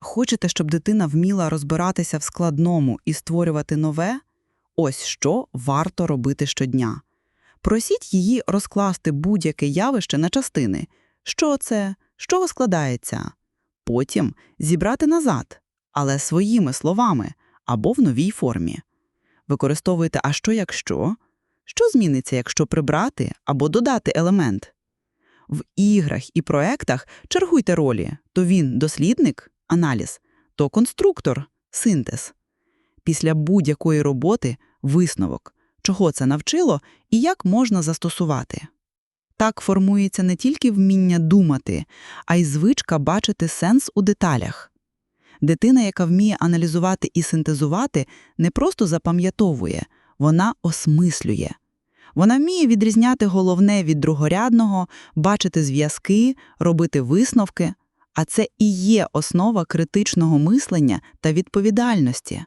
Хочете, щоб дитина вміла розбиратися в складному і створювати нове? Ось що варто робити щодня. Просіть її розкласти будь-яке явище на частини. Що це? З чого складається? Потім зібрати назад, але своїми словами або в новій формі. Використовуйте «а що якщо?» Що зміниться, якщо прибрати або додати елемент? В іграх і проектах чергуйте ролі. То він дослідник – аналіз, то конструктор – синтез. Після будь-якої роботи – висновок, чого це навчило і як можна застосувати. Так формується не тільки вміння думати, а й звичка бачити сенс у деталях. Дитина, яка вміє аналізувати і синтезувати, не просто запам'ятовує, вона осмислює. Вона вміє відрізняти головне від другорядного, бачити зв'язки, робити висновки, а це і є основа критичного мислення та відповідальності.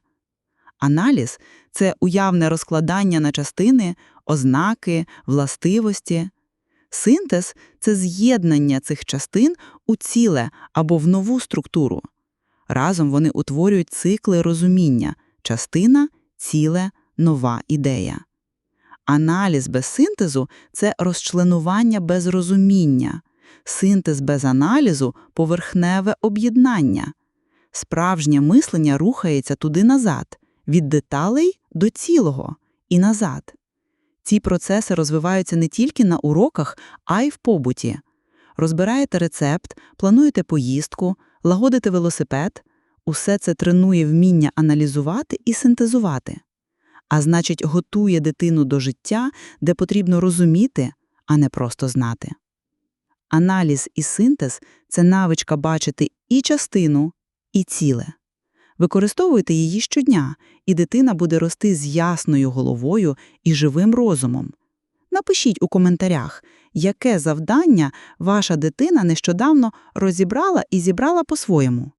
Аналіз це уявне розкладання на частини, ознаки, властивості. Синтез це з'єднання цих частин у ціле або в нову структуру. Разом вони утворюють цикли розуміння частина, ціле, нова ідея. Аналіз без синтезу це розчленування без розуміння, синтез без аналізу поверхневе об'єднання. Справжнє мислення рухається туди назад, від деталей до цілого і назад. Ці процеси розвиваються не тільки на уроках, а й в побуті. Розбираєте рецепт, плануєте поїздку, лагодите велосипед – усе це тренує вміння аналізувати і синтезувати. А значить, готує дитину до життя, де потрібно розуміти, а не просто знати. Аналіз і синтез – це навичка бачити і частину, і ціле. Використовуйте її щодня, і дитина буде рости з ясною головою і живим розумом. Напишіть у коментарях, яке завдання ваша дитина нещодавно розібрала і зібрала по-своєму.